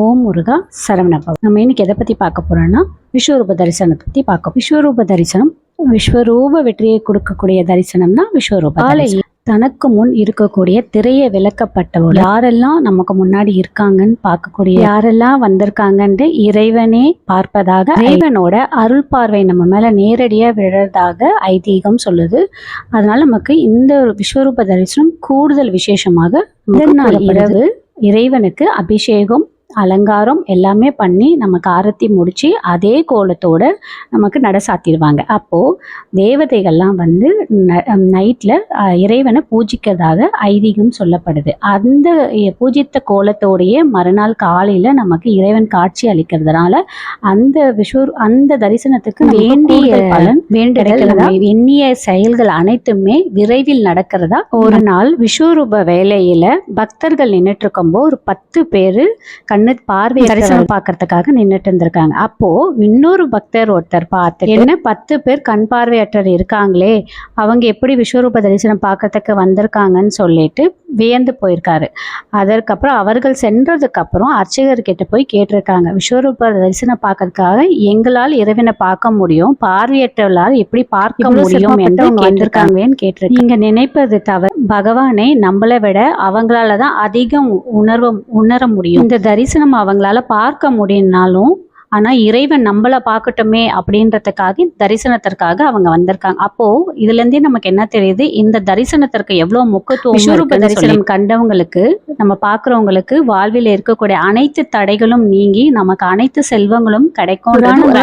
ஓம் முருகா சரவணபவ நம்ம இன்னைக்கு எதை பற்றி பார்க்க போறோம்னா விஸ்வரூப தரிசனத்தை பற்றி பார்க்க விஸ்வரூப தரிசனம் விஸ்வரூப வெற்றியை கொடுக்கக்கூடிய தரிசனம் தான் விஸ்வரூப காலை தனக்கு முன் இருக்கக்கூடிய திரையை விளக்கப்பட்டவர். யாரெல்லாம் நமக்கு முன்னாடி இருக்காங்கன்னு பார்க்கக்கூடிய யாரெல்லாம் வந்திருக்காங்கன்ட்டு இறைவனே பார்ப்பதாக இறைவனோட அருள் பார்வை நம்ம மேல நேரடியா விழறதாக ஐதீகம் சொல்லுது. அதனால நமக்கு இந்த ஒரு விஸ்வரூப தரிசனம் கூடுதல் விசேஷமாக முதல் நாள் இரவு இறைவனுக்கு அபிஷேகம் அலங்காரம் எல்லாமே பண்ணி நமக்கு ஆரத்தி முடிச்சு அதே கோலத்தோட நமக்கு நட சாத்திடுவாங்க. அப்போ தேவதைகள்லாம் வந்து நைட்ல இறைவனை பூஜிக்கிறதாக ஐதீகம் சொல்லப்படுது. அந்த பூஜித்த கோலத்தோடையே மறுநாள் காலையில நமக்கு இறைவன் காட்சி அளிக்கிறதுனால அந்த விஷு அந்த தரிசனத்துக்கு வேண்டிய பலன் வேண்டுதல் நம்ம எண்ணிய செயல்கள் அனைத்துமே விரைவில் நடக்கிறதா? ஒரு நாள் விஸ்வரூப வேலையில பக்தர்கள் நின்றுட்டு இருக்கும்போது ஒரு பத்து பேரு கண்ணு பார்வை தரிசனம் பார்க்கறதுக்காக நின்றுட்டு இருந்திருக்காங்க. அப்போ இன்னொரு பக்தர் ஒருத்தர் பார்த்து என்ன? பத்து பேர் கண் பார்வையற்றர் இருக்காங்களே அவங்க எப்படி விஸ்வரூப தரிசனம் பார்க்கறதுக்கு வந்திருக்காங்கன்னு சொல்லிட்டு வியந்து போயிருக்காரு. அதற்கப்புறம் அவர்கள் சென்றதுக்கு அப்புறம் அர்ச்சகர்கிட்ட போய் கேட்டிருக்காங்க. விஸ்வரூப தரிசனம் பார்க்கறதுக்காக எங்களால் இறைவனை பார்க்க முடியும் பார்வையற்றவர்களால் எப்படி பார்க்க முடியும் என்று வந்திருக்காங்கன்னு கேட்டிருக்காங்க. நீங்க நினைப்பது தவிர பகவானை நம்மளை விட அவங்களால தான் அதிகம் உணர்வு உணர முடியும். இந்த தரிசனம் அவங்களால பார்க்க முடியும்னாலும் ஆனா இறைவன் நம்மள பார்க்கட்டுமே அப்படின்றதுக்காக தரிசனத்திற்காக அவங்க வந்திருக்காங்க. அப்போ இதுல இருந்தே நமக்கு என்ன தெரியுது? இந்த தரிசனத்திற்கு எவ்வளவு முக்கியத்துவம் விஸ்வரூப தரிசனம். கண்டவங்களுக்கு நம்ம பார்க்கறவங்களுக்கு வாழ்வில் இருக்கக்கூடிய அனைத்து தடைகளும் நீங்கி நமக்கு அனைத்து செல்வங்களும் கிடைக்கும்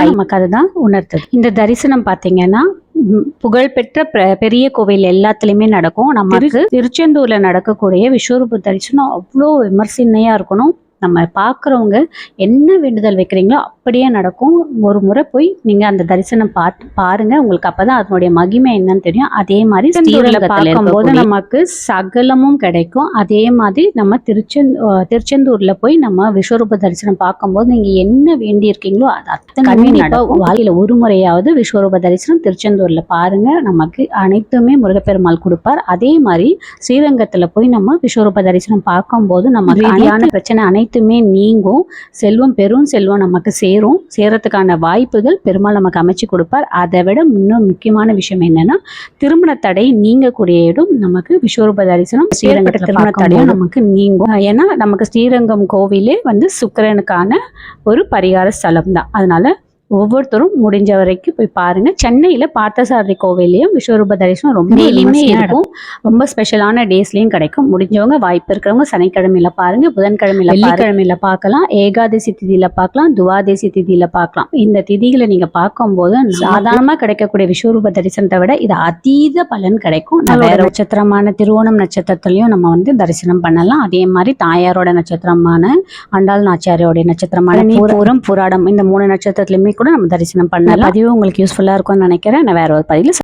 நமக்கு அதுதான் உணர்த்துது இந்த தரிசனம் பார்த்தீங்கன்னா புகழ்பெற்ற பிர- பெரிய கோவில் எல்லாத்துலயுமே நடக்கும். நமக்கு திருச்செந்தூர்ல நடக்கக்கூடிய விஸ்வரூப தரிசனம் அவ்வளோ விமர்சனையா இருக்கணும். நம்ம பார்க்குறவங்க என்ன வேண்டுதல் வைக்கிறீங்களோ அப்படியே நடக்கும். ஒரு முறை போய் நீங்க அந்த தரிசனம் பார்த்து பாருங்க. உங்களுக்கு அப்பதான் அதனுடைய மகிமை என்னன்னு தெரியும். அதே மாதிரி பார்க்கும்போது நமக்கு சகலமும் கிடைக்கும். அதே மாதிரி நம்ம திருச்செந் அஹ் திருச்செந்தூர்ல போய் நம்ம விஸ்வரூப தரிசனம் பார்க்கும்போது நீங்க என்ன வேண்டி இருக்கீங்களோ அது அத்தனை வாழ்க்கையில ஒரு முறையாவது விஸ்வரூப தரிசனம் திருச்செந்தூர்ல பாருங்க. நமக்கு அனைத்துமே முருகப்பெருமாள் கொடுப்பார். அதே மாதிரி ஸ்ரீரங்கத்துல போய் நம்ம விஸ்வரூப தரிசனம் பார்க்கும்போது நமக்கு ரீதியான அனைத்து பிரச்சனை அனைத்துமே நீங்கும். செல்வம் பெரும் செல்வம் நமக்கு சேரும். சேரத்துக்கான வாய்ப்புகள் பெருமாள் நமக்கு அமைச்சு கொடுப்பார். அதை விட இன்னும் முக்கியமான விஷயம் என்னன்னா திருமண தடை நீங்கக்கூடிய இடம் நமக்கு விஸ்வரூப தரிசனம் ஸ்ரீரங்கத்தில் திருமண தடையும் நமக்கு நீங்கும். ஏன்னா நமக்கு ஸ்ரீரங்கம் கோவிலே வந்து சுக்கிரனுக்கான ஒரு பரிகார ஸ்தலம் தான் அதனால ஒவ்வொருத்தரும் முடிஞ்ச வரைக்கும் போய் பாருங்க. சென்னையில பார்த்தசாரதி கோவிலையும் விஸ்வரூப தரிசனம் ரொம்ப விமர்சையா இருக்கும். ரொம்ப ஸ்பெஷலான டேஸ்லயும் கிடைக்கும். முடிஞ்சவங்க வாய்ப்பு இருக்கிறவங்க சனிக்கிழமையில பாருங்க. புதன்கிழமையில வெள்ளிக்கிழமையில பார்க்கலாம். ஏகாதசி திதியில பார்க்கலாம். துவாதசி திதியில பார்க்கலாம். இந்த திதிகளை நீங்க பார்க்கும்போது சாதாரணமா கிடைக்கக்கூடிய விஸ்வரூப தரிசனத்தை விட இது அதீத பலன் கிடைக்கும். வேற நட்சத்திரமான திருவோணம் நட்சத்திரத்திலையும் நம்ம வந்து தரிசனம் பண்ணலாம். அதே மாதிரி தாயாரோட நட்சத்திரமான ஆண்டாள் நாச்சியாரோட நட்சத்திரமான பூரம் புராடம் இந்த மூணு நட்சத்திரத்திலுமே கூட நம்ம தரிசனம் பண்ணலாம். பதிவு உங்களுக்கு யூஸ்ஃபுல்லா இருக்கும்னு நினைக்கிறேன். நான் வேற ஒரு பதிவில்